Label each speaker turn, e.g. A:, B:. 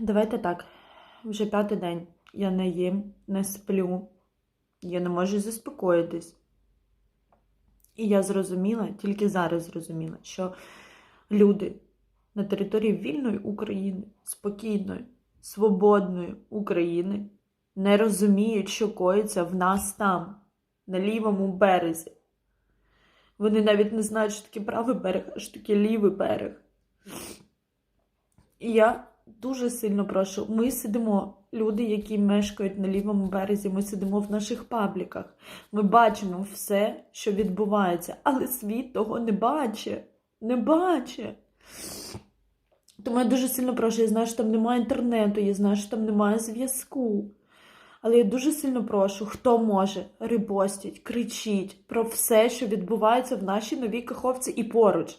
A: давайте так. Вже п'ятий день. Я не їм, не сплю. Я не можу заспокоїтись. І я зрозуміла, тільки зараз зрозуміла, що люди на території вільної України, спокійної, свободної України не розуміють, що коїться в нас там, на лівому березі. Вони навіть не знають, що таке правий берег, а що таке лівий берег. І я дуже сильно прошу, ми сидимо, люди, які мешкають на лівому березі, ми сидимо в наших пабліках. Ми бачимо все, що відбувається, але світ того не бачить. Не бачить. Тому я дуже сильно прошу, я знаю, що там немає інтернету, я знаю, що там немає зв'язку. Але я дуже сильно прошу, хто може, репостіть, кричіть про все, що відбувається в нашій новій каховці і поруч.